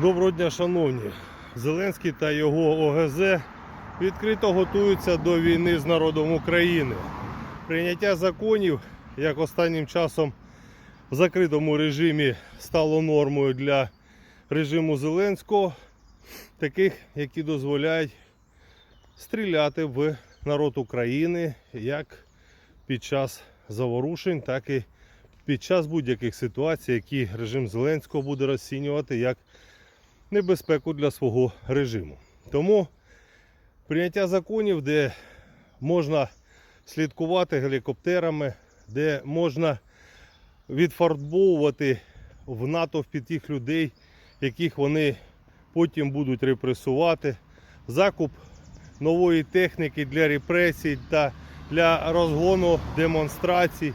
Доброго дня, шановні. Зеленський та його ОГЗ відкрито готуються до війни з народом України. Прийняття законів, як останнім часом в закритому режимі стало нормою для режиму Зеленського, таких, які дозволяють стріляти в народ України як під час заворушень, так і під час будь-яких ситуацій, які режим Зеленського буде розцінювати як небезпеку для свого режиму. Тому прийняття законів, де можна слідкувати гелікоптерами, де можна відфарбовувати в натовпі тих людей, яких вони потім будуть репресувати, закуп нової техніки для репресій та для розгону демонстрацій.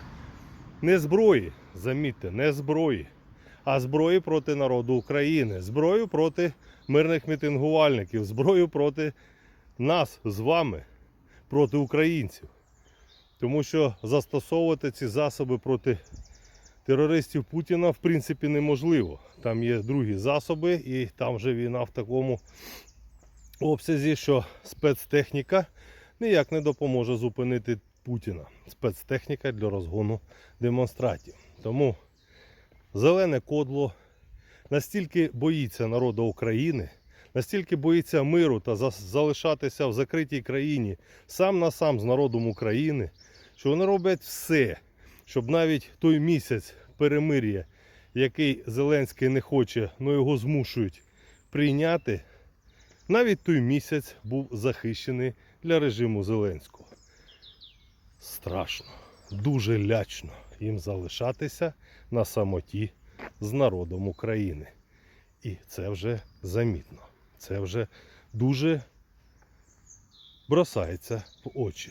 Не зброї, замітьте, не зброї, а зброї проти народу України, зброю проти мирних мітингувальників, зброю проти нас з вами, проти українців. Тому що застосовувати ці засоби проти терористів Путіна в принципі неможливо. Там є другі засоби, і там вже війна в такому обсязі, що спецтехніка ніяк не допоможе зупинити Путіна. Спецтехніка для розгону демонстратів. Тому зелене кодло настільки боїться народу України, настільки боїться миру та залишатися в закритій країні сам на сам з народом України, що вони роблять все, щоб навіть той місяць перемир'я, який Зеленський не хоче, але його змушують прийняти, навіть той місяць був захищений для режиму Зеленського. Страшно, дуже лячно їм залишатися на самоті з народом України. І це вже замітно. Це вже дуже бросається в очі.